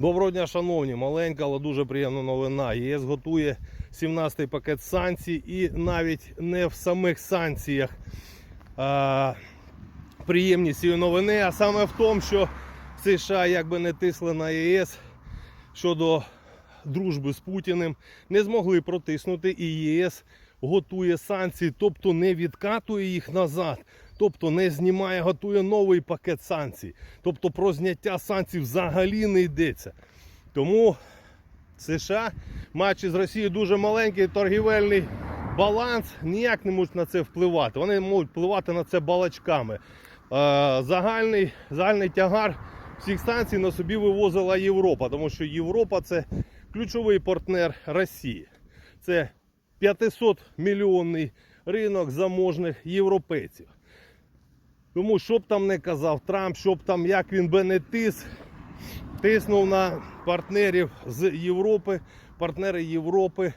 Доброго дня, шановні, маленька, але дуже приємна новина. ЄС готує 17-й пакет санкцій, і навіть не в самих санкціях. А, приємність цієї новини, а саме в тому, що США якби не тисли на ЄС щодо дружби з Путіним, не змогли протиснути, і ЄС готує санкції, тобто не відкатує їх назад, тобто не знімає, готує новий пакет санкцій. Тобто про зняття санкцій взагалі не йдеться. Тому США, маючи з Росією дуже маленький торгівельний баланс, ніяк не можуть на це впливати. Вони можуть впливати на це балачками. Е, Загальний, загальний тягар всіх санкцій на собі вивозила Європа, тому що Європа це ключовий партнер Росії. Це 500 мільйонний ринок заможних європейців. Тому що б там не казав Трамп, що б там як він би не тис, тиснув на партнерів з Європи. Партнери Європи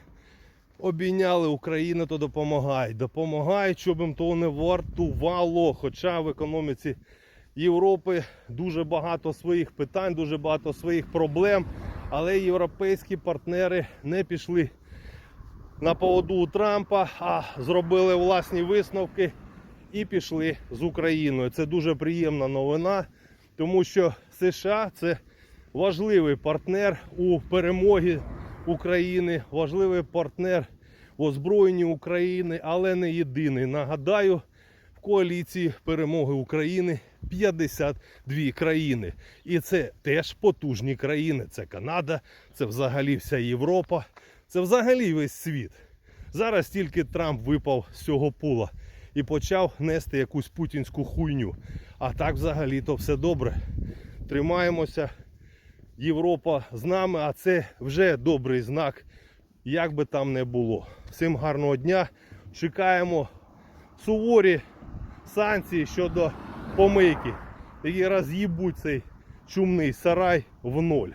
обійняли Україну, то допомагають. Допомагають, щоб їм того не вартувало. Хоча в економіці Європи дуже багато своїх питань, дуже багато своїх проблем. Але європейські партнери не пішли на поводу у Трампа, а зробили власні висновки і пішли з Україною. Це дуже приємна новина, тому що США це важливий партнер у перемогі України, важливий партнер в озброєнні України, але не єдиний. Нагадаю, в коаліції перемоги України 52 країни. І це теж потужні країни. Це Канада, це взагалі вся Європа, це взагалі весь світ. Зараз тільки Трамп випав з цього пула і почав нести якусь путінську хуйню. А так взагалі то все добре. Тримаємося. Європа з нами, а це вже добрий знак, як би там не було. Всім гарного дня. Чекаємо суворі санкції щодо помийки, які роз'їбуть цей чумний сарай в ноль.